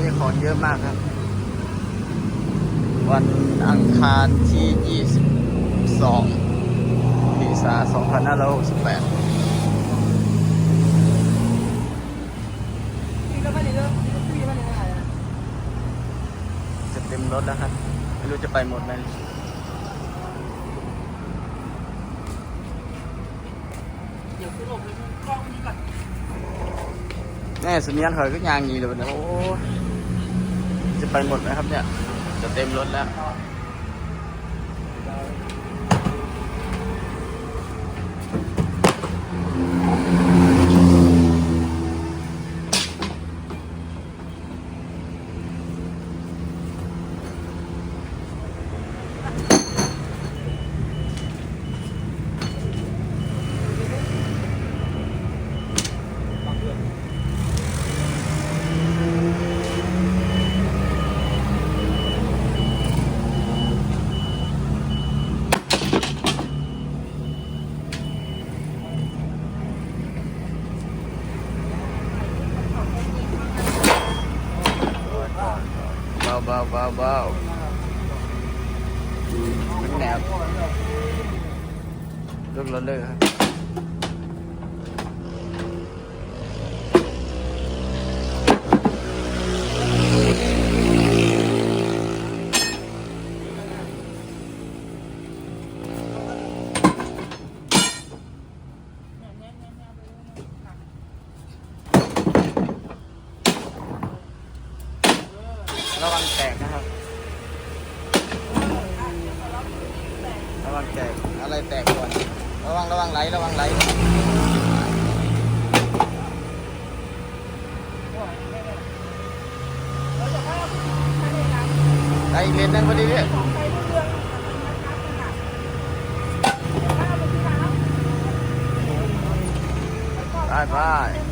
เยอะมากครับ วันอังคารที่ 22ปีษา2568จะเต็มรถแล้วครับ ไม่รู้จะไปหมดไหม แน่สุนียนเหินก็ยางงี้เลยนะโอ้จะไปหมดไหมครับเนี่ย จะเต็มรถแล้ว เบาเบาเบาเบาเป็นแหนบเลิกรถเลยครับ ระวังแตกนะครับ ระวังแตก อะไรแตกก่อน ระวังระวังไหลระวังไหลไหลอีกเลนหนึงพอดีพี่ไปไป